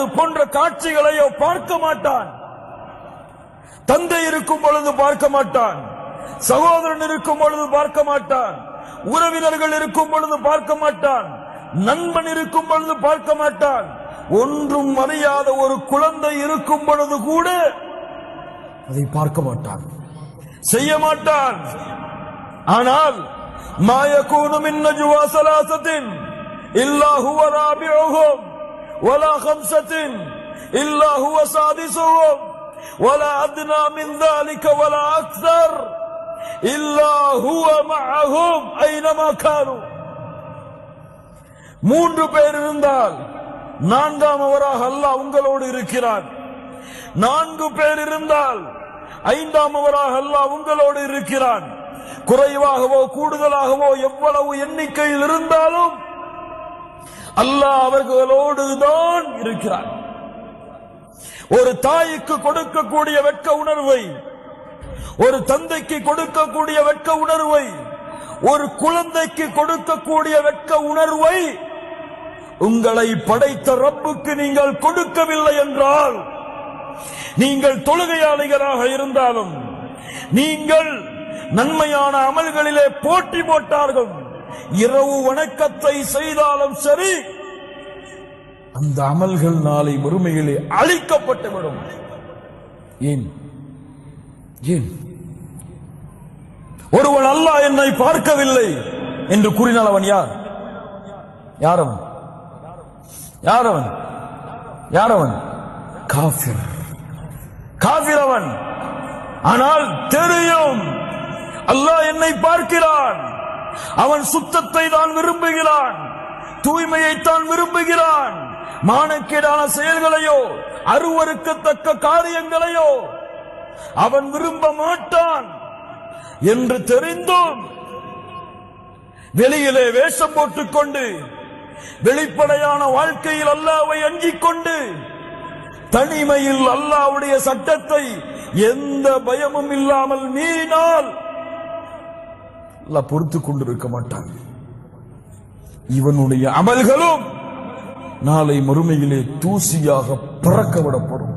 அது போன்ற காட்சிகளையோ பார்க்க மாட்டான். தந்தை இருக்கும் பொழுது பார்க்க மாட்டான். சகோதரன் இருக்கும் பொழுது பார்க்க மாட்டான். உறவினர்கள் இருக்கும் பொழுது பார்க்க மாட்டான். நண்பன் இருக்கும் பொழுது பார்க்க மாட்டான். ஒன்றும் அறியாத ஒரு குழந்தை இருக்கும் பொழுது கூட அதை பார்க்க மாட்டான். செய்ய மாட்டான். ஆனால் மாயக்கூனும் மின் நஜ்வா ஸலாஸத்தின் ولا خمسة إلا هو سادسهم ولا أدنى من ذلك ولا أكثر إلا هو معهم أينما كانوا மூன்று பேர் இருந்தால் நான்காம் அவராக அல்லாஹ் உங்களோடு இருக்கிறார் நான்கு பேர் இருந்தால் ஐந்தாம் அவராக அல்லாஹ் உங்களோடு இருக்கிறான் குறைவாகவோ கூடுதலாகவோ எவ்வளவு எண்ணிக்கையில் இருந்தாலும் அல்லாஹ் அவர்களோடு தான் இருக்கிறார் ஒரு தாய்க்கு கொடுக்கக்கூடிய வெட்க உணர்வை ஒரு தந்தைக்கு கொடுக்கக்கூடிய வெட்க உணர்வை ஒரு குழந்தைக்கு கொடுக்கக்கூடிய வெட்க உணர்வை உங்களை படைத்த ரப்புக்கு நீங்கள் கொடுக்கவில்லை என்றால் நீங்கள் தொழுகையாளிகளாக இருந்தாலும் நீங்கள் நன்மையான அமல்களிலே போட்டி போட்டார்கள். இரவு வணக்கத்தை செய்தாலும் சரி அந்த அமல்கள் நாளை மறுமையிலே அழிக்கப்பட்டுவிடும். ஏன்? ஏன்? ஒருவன் அல்லாஹ் என்னை பார்க்கவில்லை என்று கூறினால் அவன் யார்? யாரவன்? யாரவன்? யாரவன்? காஃபிர். காஃபிர் அவன். ஆனால் தெரியும் அல்லாஹ் என்னை பார்க்கிறான். அவன் சுத்தத்தை தான் விரும்புகிறான். தூய்மையை தான் விரும்புகிறான். மானக்கேடான செயல்களையோ அருவருக்கத்தக்க காரியங்களையோ அவன் விரும்ப மாட்டான் என்று தெரிந்தும் வெளியிலே வேஷம் போட்டுக்கொண்டு வெளிப்படையான வாழ்க்கையில் அல்லாவை அஞ்சிக் கொண்டு தனிமையில் அல்லாவுடைய சட்டத்தை எந்த பயமும் இல்லாமல் மீறினால் அல்லாஹ் பொறுத்துக் கொண்டிருக்க மாட்டான். இவனுடைய அமல்களும் நாளை மறுமையிலே தூசியாக பறக்க விடப்படும்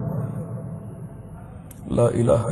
லா இலாஹ